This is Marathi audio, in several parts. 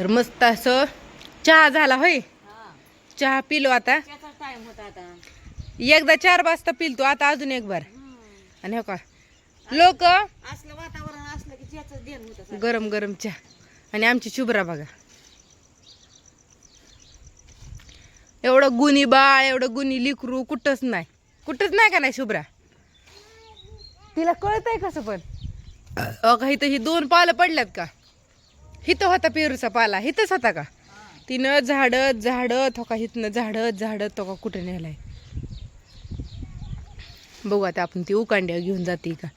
तर मस्त असं चहा झाला होय. चहा पिलो आता. एकदा चार वाजता पिलतो आता अजून एक बार. आणि हो का? लोक असलं वातावरण असलं की होत. गरम गरम चहा. आणि आमची शुभ्रा बघा. एवढं गुणी बाळ एवढं गुणी लिकरू कुठंच नाही. कुठंच नाही का नाही शुभ्रा? तिला कळतंय कसं पण. इथं ही दोन पालं पडल्यात का? हिथं होता पेरूचा पाला हिथंच होता का? तिनं झाडत झाडत हो का हिथनं झाडत झाडत तो का कुठं नेलाय? बघू आता आपण ती उकांड्या घेऊन जाते का?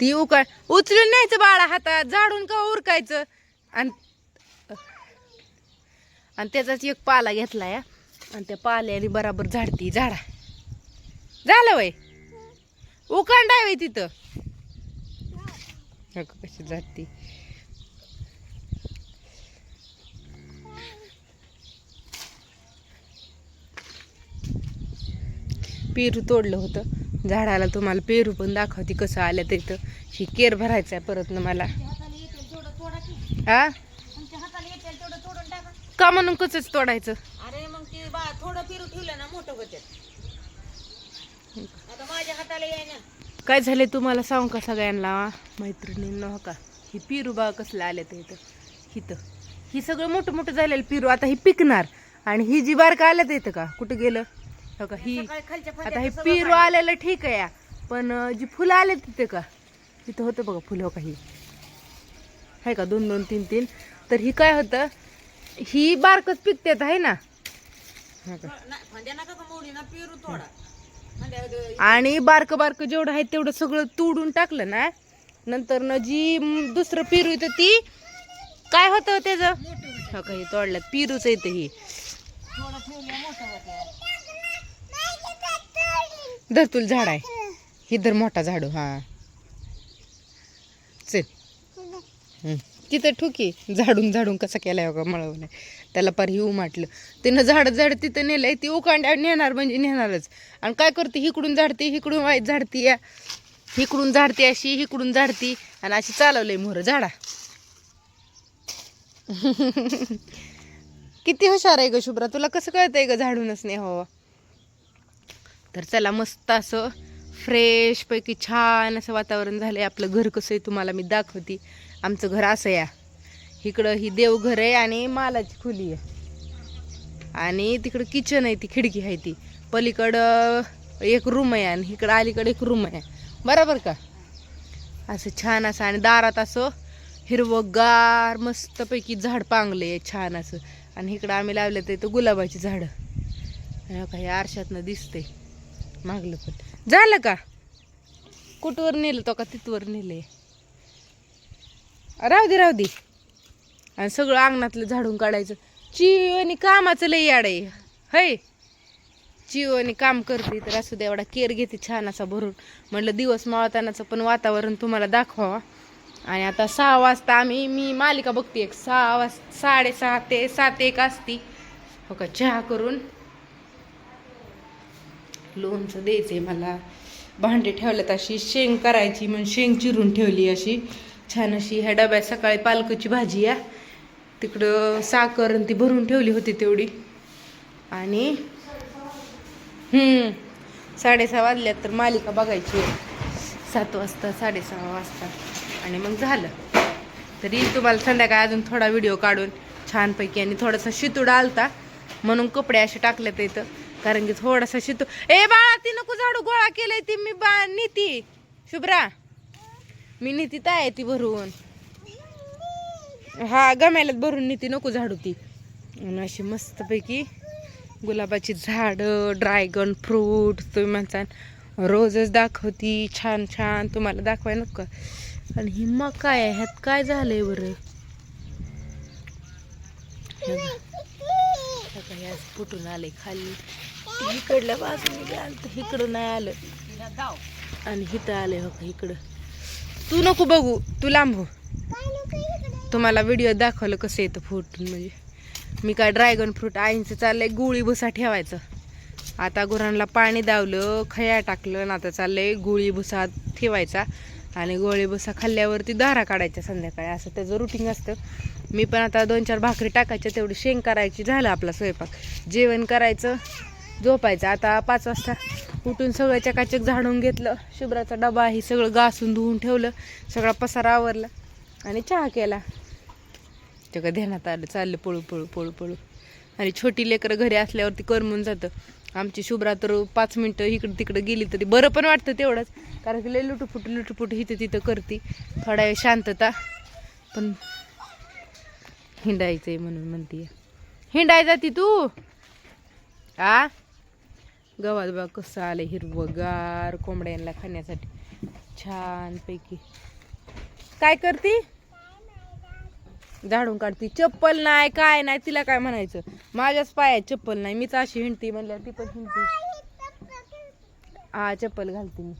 ती उका उचलून न्यायचं बाळा हातात झाडून का उरकायचं? आणि आणि त्याचाच एक पाला घेतला या आणि त्या पाल्याने बराबर झाडती झाडा. झालं वय? उकांडा वय तिथं. कशी झाडती. पेरू तोडलं होतं. झाडाला तुम्हाला पेरू पण दाखवते कसं आलं तर. इथं ही केर भरायचा आहे परत ना मला. हा? का म्हणून कसंच तोडायचं? अरे मग ते बा थोडं फिरू ठेवलं ना मोठं आता माझ्या हाताला काय झाले तुम्हाला सांगू का सगळ्यांना? मैत्रिणींना हो का? ही पिरू बा कसलं आले तर. इथं हिथं. ही सगळं मोठं मोठं झालेलं पिरू. आता ही पिकणार. आणि ही जी बारका आल्यात येतं का? कुठं गेलं? हो का ही आता हे पिरू आलेलं ठीक आहे या पण जी फुलं आले तिथे का? तिथं होतं बघा फुलं हो का ही? आहे का दोन दोन तीन तीन. तर ही काय होतं? ही बारकच पिकतेत आहे ना? आणि बारक बारक जेवढं आहे तेवढं सगळं तोडून टाकलं ना नंतर न जी दुसरं पेरू येतं ती काय होतं त्याचं? हो का हे तोडल्यात पेरूच येतं ही. धर तुला धरतुल झाड आहे. ही धर मोठा झाडू हा. चल. हम्म. तिथं ठुकी झाडून झाडून कसं केलाय का मळवलंय त्याला पार ही उमाटलं. तिनं झाड झाड तिथं नेलंय ती उकांड्या नेणार म्हणजे नेणारच. आणि काय करते? हिकडून झाडते हिकडून वाईट झाडती या. हिकडून झाडते अशी हिकडून झाडती. आणि अशी चालवलंय मोहर झाडा. किती हुशार आहे ग शुभ्रा. तुला कसं कळतंय ग झाडूनच नाही हवं तर चला मस्त असं फ्रेशपैकी छान असं वातावरण झालं आहे आपलं घर कसं आहे तुम्हाला मी दाखवते. आमचं घर असं या. इकडं ही देवघर आहे आणि मालाची खोली आहे. आणि तिकडं किचन आहे ती खिडकी आहे ती. पलीकडं एक रूम आहे आणि इकडं अलीकडे एक रूम आहे. बरोबर का? असं छान असं आणि दारात असं हिरवंगार मस्तपैकी झाड पांगले आहे छान असं. आणि इकडं आम्ही लावले तर गुलाबाची झाडं. काही आरशातनं दिसते मागलं पण. झालं का? कुठवर नेलं तो का तिथवर नेले राहू दे राहू दे. आणि सगळं अंगणातलं झाडून काढायचं. चिवनी कामाचं लई याड आहे. हय? आणि काम करते तर असू दे एवढा केअर घेते छान असा भरून. म्हटलं दिवस मावतानाचं पण वातावरण तुम्हाला दाखवावा. आणि आता सहा वाजता आम्ही मी मालिका बघते एक. सहा वाजता साडेसहा ते सात एक असती. हो का? चहा करून लोणचं द्यायचंय मला. भांडे ठेवल्यात अशी शेंग करायची म्हणून शेंग चिरून ठेवली अशी. छान अशी ह्या डब्यात सकाळी पालकाची भाजी या. तिकडं साखर आणि ती भरून ठेवली होती तेवढी. आणि साडेसहा वाजल्यात तर मालिका बघायची सात वाजता साडेसहा वाजता. आणि मग झालं. तरी तुम्हाला संध्याकाळ अजून थोडा व्हिडिओ काढून छानपैकी आणि थोडासा शितूड आलता. म्हणून कपडे असे टाकलेत इथं. कारण की थोडासा शितू. ए बाळा ती नको झाडू गोळा केलंय ती. मी बा नीती. शुभ्रा. मी नीती आहे ती भरून. हा गम्यालाच भरून नीती नको झाडू ती. आणि अशी मस्तपैकी गुलाबाची झाडं ड्रॅगन फ्रूट तुम्ही म्हणता रोजच दाखवती छान छान. तुम्हाला दाखवाय नको. आणि ही मग काय आहे ह्यात काय झालंय बरं? फुटून आले खाली. इकडल्या बाजूने बी आलं तर इकडं नाही आलं. दाव आणि इथं आले हो इकडं. तू नको बघू तू लांब हो. तुम्हाला व्हिडिओ दाखवलं कसं येतं फ्रूट म्हणजे. मी काय ड्रॅगन फ्रूट आईंचं चाललंय गुळी भुसा ठेवायचं. आता गुरांना पाणी दावलं खया टाकलं आणि आता चाललंय गुळी भुसा ठेवायचा. आणि गोळी भुसा खाल्ल्यावरती दारा काढायच्या संध्याकाळी. असं त्याचं रुटीन असतं. मी पण आता दोन चार भाकरी टाकायच्या तेवढी शेंग करायची झालं आपला स्वयंपाक. जेवण करायचं. झोपायचं. आता पाच वाजता उठून सगळं चकाचक झाडून घेतलं. शुभ्राचा डबा ही सगळं घासून धुवून ठेवलं. सगळा पसारा आवरला आणि चहा केला. सगळं ध्यानात आलं चाललं पळू पळू पळू पळू. आणि छोटी लेकरं घरी असल्यावरती करमून जातं. आमची शुभ्रा तर पाच मिनटं इकडं तिकडं गेली तरी बरं पण वाटतं तेवढंच. कारण की लय लुटूपुट लुटूपुट इथं तिथं करते. थोडा वेळ शांतता. पण हिंडायचं आहे म्हणून म्हणते हिंडाय जाती तू. आ? गवात बा कसं आलं हिरवगार कोंबड्यांना खाण्यासाठी. छानपैकी. काय करती? झाडून काढती. चप्पल नाही काय नाही तिला काय म्हणायचं? माझ्याच पायात चप्पल नाही मीच अशी हिंडती म्हणल्यावर ती पण हिंडती. हा चप्पल घालते मी.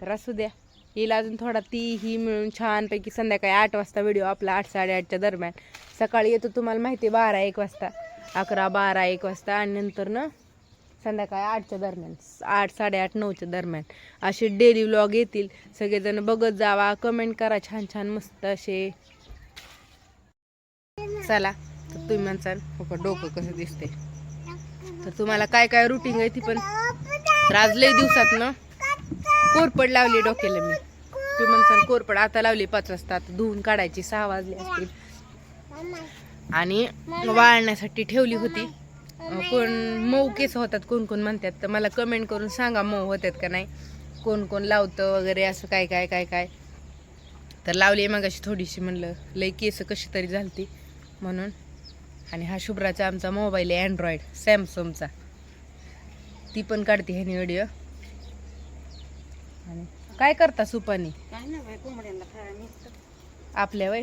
तर असू द्या. येईल अजून थोडा ती ही मिळून छानपैकी संध्याकाळी आठ वाजता व्हिडिओ आपला आठ साडेआठच्या दरम्यान. सकाळी येतो तुम्हाला माहिती आहे बारा एक वाजता. अकरा बारा एक वाजता. आणि नंतर ना संध्याकाळी आठच्या दरम्यान. आठ साडेआठ नऊच्या दरम्यान. असे डेली व्लॉग येतील. सगळेजण बघत जावा. कमेंट करा. छान छान मस्त असे. चला तर तुम्ही म्हणसाल हो डोकं कसं दिसते तर तुम्हाला काय काय रुटीन आहे ती पण? तर आज लय दिवसात ना कोरपड लावली डोक्याला मी. तुम्ही म्हणसाल कोरपड आता लावली पाच वाजता. धुवून काढायची सहा वाजले असतील. आणि वाळण्यासाठी ठेवली होती. कोण मऊ केस होतात कोण कोण म्हणतात तर मला कमेंट करून सांगा मऊ होतात का नाही. कोण कोण लावतं वगैरे असं काय काय काय काय. तर लावली मग अशी थोडीशी म्हणलं लई केस कशी तरी झालती म्हणून. आणि हा शुभ्राचा आमचा मोबाईल आहे अँड्रॉइड सॅमसंगचा ती पण काढते ह्याने व्हिडिओ आणि काय करता सुपानी. आपल्या वय?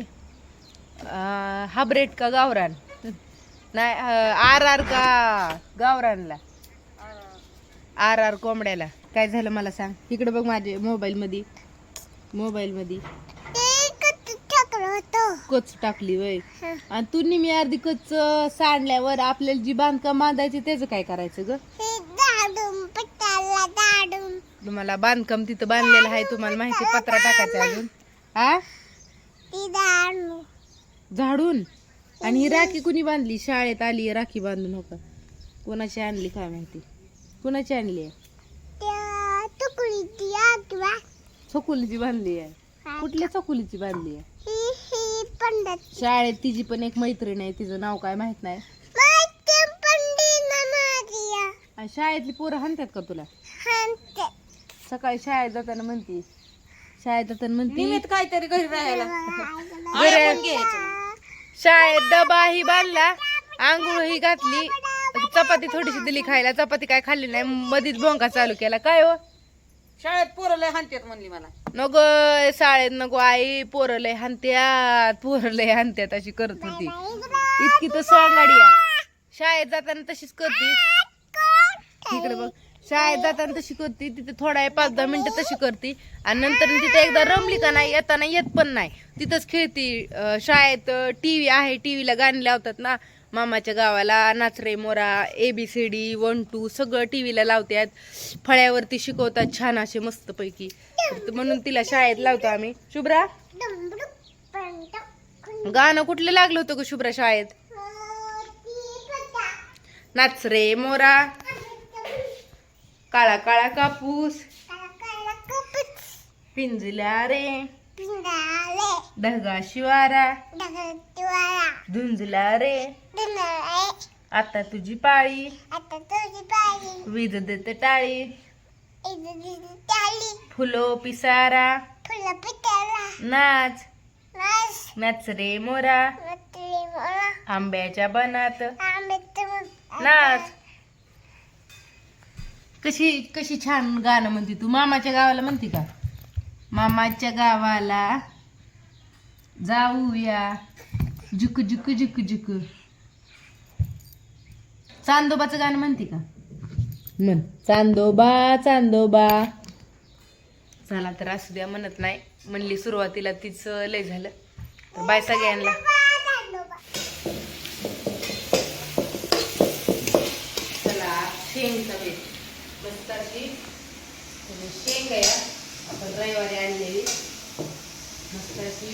हाब्रेड का गावरान? नाही आर आर का गावरानला? R R कोंबड्याला. काय झालं मला सांग. इकडे बघ माझे मोबाईल मध्ये मोबाईल मध्ये कच टाकली वय. आणि तू मी अर्धी कच सांडल्यावर आपल्याला जी बांधकाम बांधायची त्याचं काय करायचं ग? तुम्हाला बांधकाम तिथं बांधलेलं आहे तुम्हाला माहिती पत्रा टाकायचा अजून. हा झाडून? आणि ही राखी कुणी बांधली? शाळेत आली राखी बांधून हो का कोणाची आणली काय माहिती? कोणाची आणली आहे? चकुलीची बांधली आहे. कुठल्या चकुलीची बांधली आहे? शाळेत तिची पण एक मैत्रीण आहे तिचं नाव काय माहीत नाही. आणि शाळेतली पोरं हाणतात का तुला? सकाळी शाळेत जाताना म्हणती. शाळेत जाताना म्हणती काहीतरी घरी राहायला. शाळेत डबा ही बांधला आंघोळ ही घातली चपाती थोडीशी दिली खायला चपाती काय खाल्ली नाही मधीच भोंका चालू केला. काय हो? शाळेत पोरं लय हाणतात म्हणली मला. नको शाळेत नको आई पोरं लय हानत्यात पोरं लय हानत्यात अशी करत होती. इतकी तर सोंगाडी. शाळेत जाताना तशीच करते. इकडे बघ. शाळेत जाताना तशी करते तिथे थोडा वेळ पाच दहा मिनिटं तशी करते. आणि नंतर तिथे एकदा रमली का नाही येताना येत पण नाही. तिथंच खेळती. शाळेत टी व्ही आहे टी व्हीला गाणी लावतात ना. मामाच्या गावाला नाचरे मोरा A B C D one two सगळं टी व्हीला लावतात फळ्यावरती शिकवतात छान असे मस्तपैकी. तर म्हणून तिला शाळेत लावतो आम्ही. शुभ्रा? गाणं कुठलं लागलं होतं ग शुभ्रा शाळेत? नाच रे मोरा. काळा काळा कापूस. पिंजल्या रे. ढगा शिवारा धुंजला रे. आता तुझी पाळी. वीज देते टाळी. फुलो पिसारा. नाच. नाच. रे मोरा. आंब्याच्या बनात. नाच. कशी कशी छान गाणं म्हणते तू? मामाच्या गावाला म्हणते का? मामाच्या गावाला जाऊया. जुक जुक जुक जुक चांदोबाचं गाणं म्हणते का? म्हण चांदोबा चांदोबा. चला तर असू द्या म्हणत नाही. म्हणली सुरुवातीला तीच लय झालं. तर बाय सगळ्यांना. चला शेंग सगळे मस्त अशी शेंग आहे आपण रविवारी आणलेली. मस्त अशी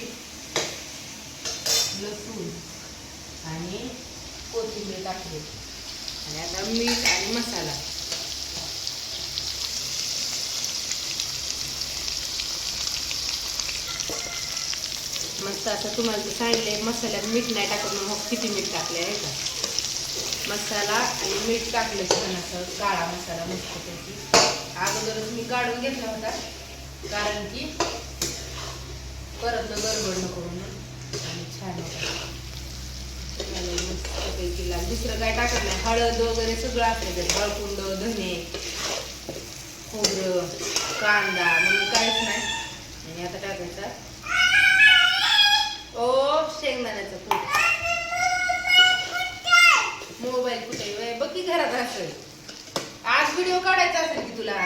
लसूण आणि कोथिंबीर टाकली. आणि आता मीठ आणि मसाला. मस्त आता तुम्हाला तर मसाल्यात मीठ नाही टाकत मग किती मीठ टाकले आहे का? मसाला आणि मीठ टाकलं छान असं काळा मसाला मस्तपैकी. अगोदरच मी काढून घेतला होता कारण की परत गडबड नको म्हणून. आणि छान होता. मस्तपैकी लाल. दुसरं काय टाकत नाही हळद वगैरे सगळं असलं तर हळकुंड धने खोबरं कांदा म्हणून काहीच नाही. आणि आता टाकायचा ओ शेंगदाण्याचं कूट मोबाईल कुठे वय बघ की घरात असेल आज व्हिडिओ काढायचा असेल की तुला?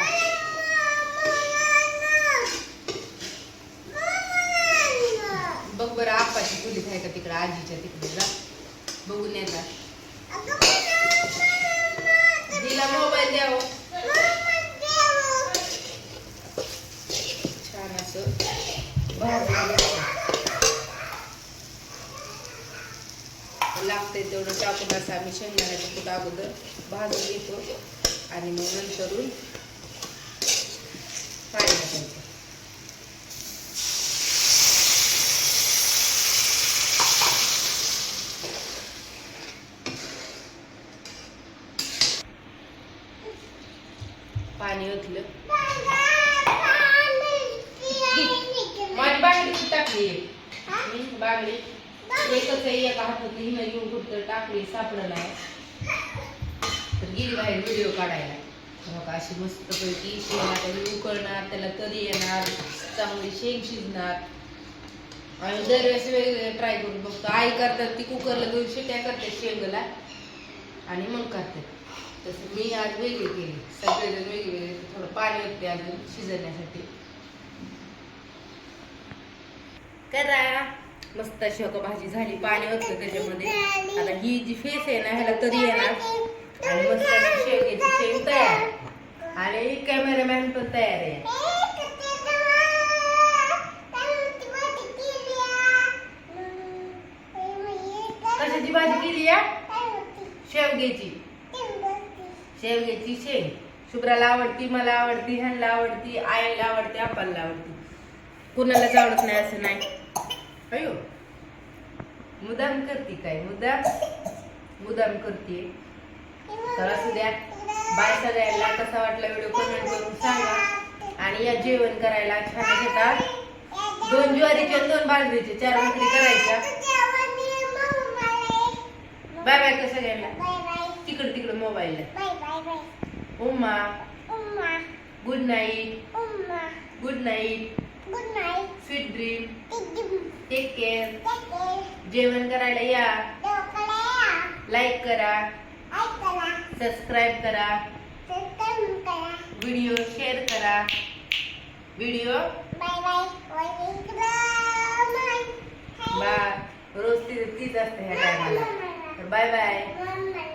बघ बरं आप्पाची कुलीत आहे का तिकडं? आजीच्या तिकडे बघून येतात तिला मोबाईल द्यावं छान असं भाजून घ्यायचं. लागतंय तेवढं आम्ही शेंगदाण्याचं कुठं अगोदर भाजून घेतो. आणि मग नंतरून पाणी टाकायचं पाणी ओतलं माझी बांगडी कुठं टाकली मी बांगडी एकच आहे एका हातात हिनं घेऊन कुठं टाकली सापडलं तर गेली बाहेर व्हिडिओ काढायला. मग अशी मस्तपैकी पैकी आता मी उकळणार त्याला तरी येणार चांगली शेंग शिजणार. आणि दरवेळेस वेगवेगळे ट्राय करून बघतो. आई करतात ती कुकरला घेऊन शिट्या करते शेंगला आणि मग करते. तसं मी आज वेगळी केली. सगळेजण वेगवेगळे थोडं पाणी होते अजून शिजवण्यासाठी. करा. मस्त अशी हो भाजी झाली पाणी होतं त्याच्यामध्ये. आता ही जी फेस आहे ना ह्याला तरी येणार आणि मस्त अशी शेवग्याची शेंग तयार. आणि कॅमेरामॅन पण तयार आहे. कशाची भाजी केली या? शेवग्याची. शेवग्याची शेंग. शुभ्राला आवडती मला आवडती ह्यांना आवडती आईला आवडती आपल्याला आवडती. कुणालाच आवडत नाही असं नाही. अयो. मुदाम करते काय? मुदाम? मुदाम करते तर असू द्या बाय सगळ्यांना. कसा वाटला व्हिडिओ कमेंट करून सांगा. आणि या जेवण करायला छान घेतात दोन ज्वारीचे दोन बाजरीचे. चार भाकरी करायच्या. बाय बाय का सगळ्यांना? तिकडं तिकडं मोबाईलला. उम्मा. Good night good night sweet dream take care जेवण करायला या. लाईक करा. सबस्क्राईब करा. व्हिडिओ शेअर करा. व्हिडिओ बा रोज ती तीच असते ह्या टायमाला बाय बाय